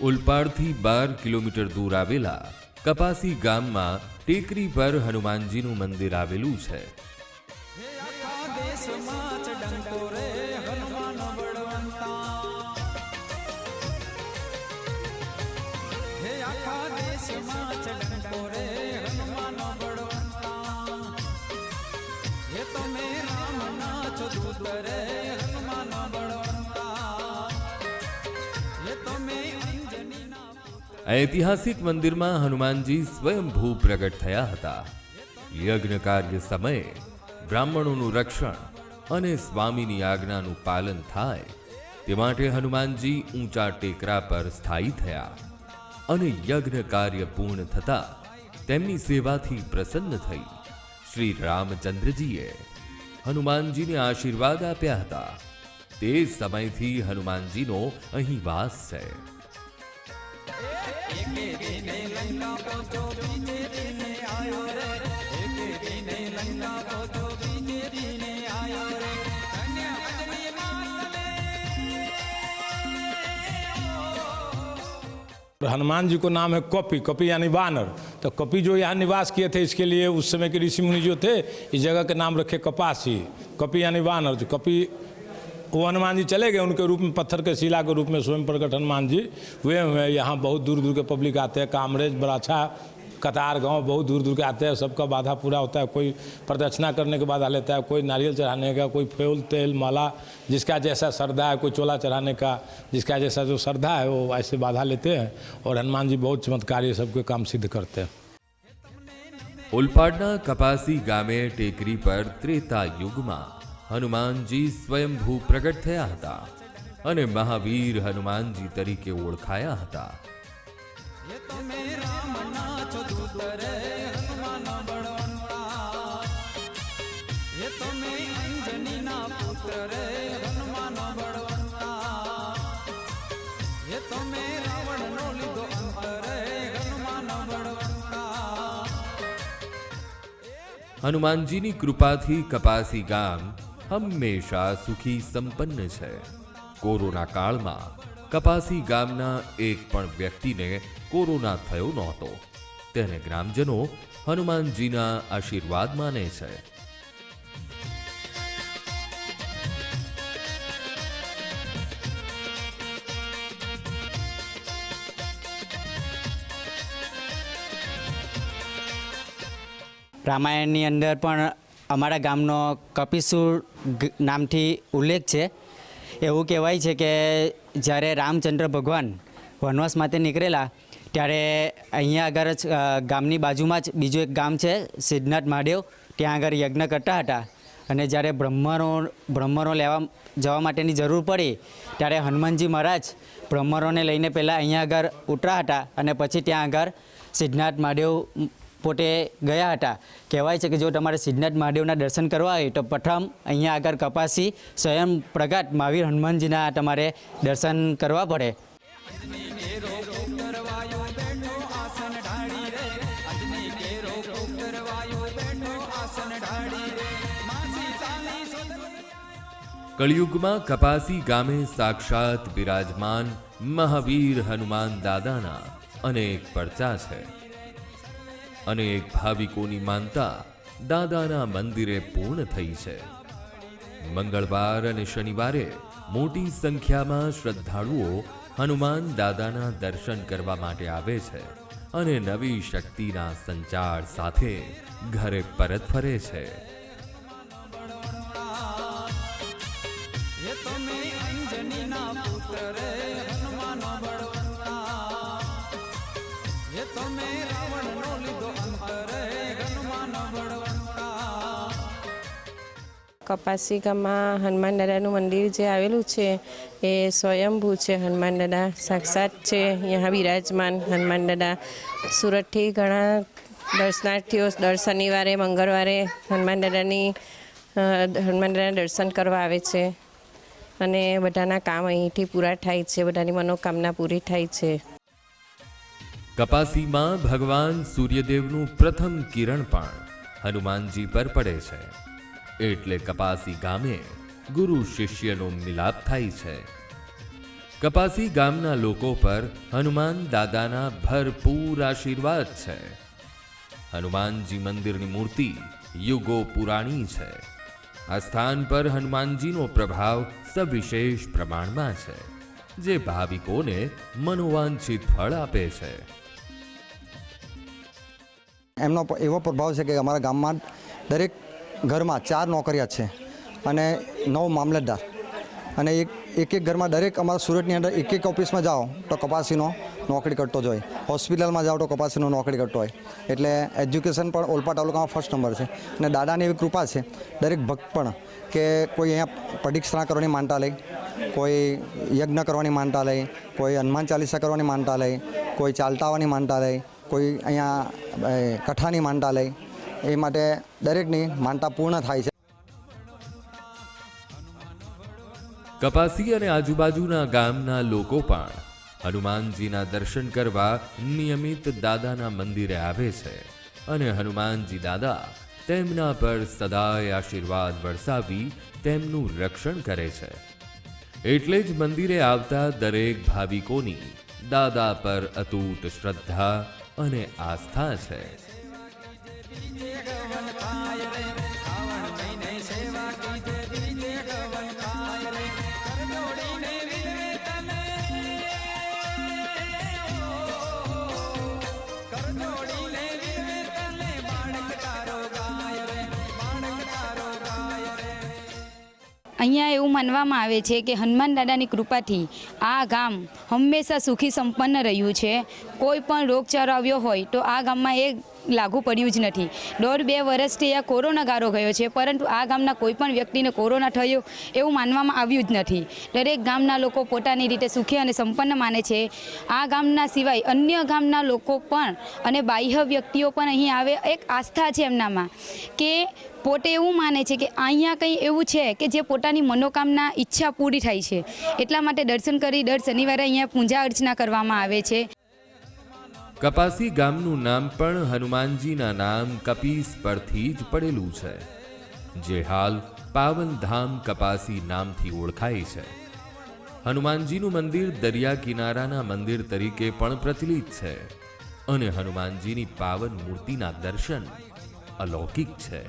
ઉલપાડથી બાર kilometre દૂર આવેલા કપાસી ગામમાં ટેકરી પર હનુમાનજીનું મંદિર આવેલું છે. હે આખા ઐતિહાસિક મંદિરમાં હનુમાનજી સ્વયંભૂ પ્રગટ થયા હતા. યજ્ઞ કાર્ય સમયે બ્રાહ્મણોનું રક્ષણ અને સ્વામીની આજ્ઞાનું પાલન થાય તે માટે હનુમાનજી ઊંચા ટેકરા પર સ્થાયી થયા અને યજ્ઞ કાર્ય પૂર્ણ થતા તેમની સેવાથી પ્રસન્ન થઈ શ્રી રામચંદ્રજીએ હનુમાનજીને આશીર્વાદ આપ્યા હતા. તે સમયથી હનુમાનજીનો અહીં વાસ છે. एक दिन दिन आयो रे एक दिन दिन आयो रे हनुमान जी को नाम है कॉपी, कपि यानी वानर। तो कपि जो यहाँ निवास किए थे, इसके लिए उस समय के ऋषि मुनि जो थे, इस जगह के नाम रखे कपासी। कपि यानी वानर जो कॉपी वो हनुमान जी चले गए उनके रूप में पत्थर के शिला के रूप में स्वयं प्रकट हनुमान जी हुए हुए हैं यहाँ बहुत दूर दूर के पब्लिक आते हैं कामरेज बराछा कतार गांव बहुत दूर दूर के आते हैं सबका बाधा पूरा होता है कोई प्रदक्षिणा करने के बाद आ लेता है कोई नारियल चढ़ाने का कोई फूल तेल माला जिसका जैसा श्रद्धा है कोई चोला चढ़ाने का जिसका जैसा जो श्रद्धा है वो ऐसे बाधा लेते हैं और हनुमान जी बहुत चमत्कारी सबके काम सिद्ध करते हैं ઉલપાડના કપાસી ગામે ટેકરી પર ત્રેતા યુગમાં હનુમાનજી સ્વયંભૂ પ્રગટ થયા હતા અને મહાવીર હનુમાનજી તરીકે ઓળખાયા હતા. હનુમાનજીની કૃપાથી કપાસી ગામ હંમેશા સુખી સંપન્ન છે. કોરોના કાળમાં કપાસી ગામના એક પણ વ્યક્તિને કોરોના થયો નહોતો. તેને ગ્રામજનો હનુમાનજીના આશીર્વાદ માને છે. રામાયણની અંદર પણ અમારા ગામનો કપિસુર નામથી ઉલ્લેખ છે. એવું કહેવાય છે કે જ્યારે રામચંદ્ર ભગવાન વનવાસ માટે નીકળેલા, ત્યારે અહીંયા આગળ જ ગામની બાજુમાં જ બીજું એક ગામ છે, સિદ્ધનાથ મહાદેવ. ત્યાં આગળ યજ્ઞ કરતા હતા. અને જ્યારે બ્રહ્મરો બ્રહ્મરો લેવા જવા માટેની જરૂર પડી, ત્યારે હનુમાનજી મહારાજ બ્રહ્મરોને લઈને પહેલાં અહીંયા આગળ ઉતરા હતા અને પછી ત્યાં આગળ સિદ્ધનાથ મહાદેવ પોતે ગયા હતા. કહેવાય છે કે જો તમારે સિદ્ધનાથ મહાદેવના દર્શન કરવા હોય તો પ્રથમ અહીંયા આગળ કપાસી, સ્વયં પ્રગટ મહાવીર હનુમાનજીના તમારે દર્શન કરવા પડે. કળિયુગમાં કપાસી ગામે સાક્ષાત બિરાજમાન મહાવીર હનુમાન દાદાના અનેક પડચા છે. અનેક ભાવિકોની માનતા દાદાના મંદિરે પૂર્ણ થઈ છે. મંગળવાર અને શનિવારે મોટી સંખ્યામાં શ્રદ્ધાળુઓ હનુમાન દાદાના દર્શન કરવા માટે આવે છે અને નવી શક્તિના સંચાર સાથે ઘરે પરત ફરે છે. પુત્ર રે હનુમાન બળવંતા હે રાવણ નો લીધો અંત હનુમાન બળવંતા કપાસી ગામમાં હનુમાન દાદાનું મંદિર જે આવેલું છે, એ સ્વયંભૂ છે. હનુમાન દાદા સાક્ષાત છે. અહીંયા બિરાજમાન હનુમાન દાદા. સુરતથી ઘણા દર્શનાર્થીઓ દર શનિવારે, મંગળવારે હનુમાન દાદાની હનુમાન દાદાના દર્શન કરવા આવે છે. અને બધાના કામ અહીંથી પૂરા થાય છે. બધાની મનોકામના પૂરી થાય છે. કપાસીમાં ભગવાન સૂર્યદેવનું પ્રથમ કિરણ પણ હનુમાનજી પર પડે છે. એટલે કપાસી ગામે ગુરુ શિષ્યનો મિલાપ થાય છે. કપાસી ગામના લોકો પર હનુમાન દાદાના ભરપૂર આશીર્વાદ છે. હનુમાનજી મંદિરની મૂર્તિ યુગો પુરાણી છે. આ સ્થાન પર હનુમાનજીનો પ્રભાવ સવિશેષ પ્રમાણમાં છે, જે ભાવિકોને મનોવાંછિત ફળ આપે છે. એમનો એવો પ્રભાવ છે કે અમારા ગામમાં દરેક ઘરમાં ચાર નોકરિયા છે અને નવ મામલતદાર. અને એક એક એક ઘરમાં દરેક અમારા સુરતની અંદર એક એક ઓફિસમાં જાઓ તો કપાસીનો નોકરી કરતો જ હોય. હોસ્પિટલમાં જાઓ તો કપાસીનો નોકરી કરતો હોય. એટલે એજ્યુકેશન પણ ઓલપા તાલુકામાં ફર્સ્ટ નંબર છે. અને દાદાની એવી કૃપા છે, દરેક ભક્ત પણ, કે કોઈ અહીંયા પરીક્ષા કરવાની માનતા લઈ કોઈ યજ્ઞ કરવાની માનતા લઈ કોઈ હનુમાન ચાલીસા કરવાની માનતા લઈ કોઈ ચાલતા આવવાની માનતા લઈ કોઈ અહીંયા કઠાની માનતા લઈ. એ માટે દરેકની માનતા પૂર્ણ થાય છે. કપાસી અને આજુબાજુના ગામના લોકો પણ હનુમાનજીના દર્શન કરવા નિયમિત દાદાના મંદિરે આવે છે અને હનુમાનજી દાદા તેમના પર સદાય આશીર્વાદ વરસાવી તેમનું રક્ષણ કરે છે. એટલે જ મંદિરે આવતા દરેક ભાવિકોની દાદા પર અતૂટ શ્રદ્ધા અને આસ્થા છે. અહીંયા એવું માનવામાં આવે છે કે હનુમાન દાદાની કૃપાથી આ ગામ હંમેશા સુખી સંપન્ન રહ્યું છે. કોઈ પણ રોગચાળો આવ્યો હોય તો આ ગામમાં એ લાગુ પડ્યું જ નથી. દોઢ બે વર્ષથી આ કોરોના ગારો ગયો છે, પરંતુ આ ગામના કોઈપણ વ્યક્તિને કોરોના થયો એવું માનવામાં આવ્યું જ નથી. દરેક ગામના લોકો પોતાની રીતે સુખી અને સંપન્ન માને છે. આ ગામના સિવાય અન્ય ગામના લોકો પણ અને બાહ્ય વ્યક્તિઓ પણ અહીં આવે એક આસ્થા છે એમનામાં કે પોતે એવું માને છે કે અહીંયા કંઈ એવું છે કે જે પોતાની મનોકામના ઈચ્છા પૂરી થાય છે. એટલા માટે દર્શન કરી દર શનિવારે અહીંયા પૂજા અર્ચના કરવામાં આવે છે. કપાસી ગામનું નામ પણ હનુમાનજીના નામ કપીસ પરથી જ પડેલું છે, જે હાલ પાવનધામ કપાસી નામથી ઓળખાય છે. હનુમાનજીનું મંદિર દરિયા કિનારાના મંદિર તરીકે પણ પ્રચલિત છે અને હનુમાનજીની પાવન મૂર્તિના દર્શન અલૌકિક છે.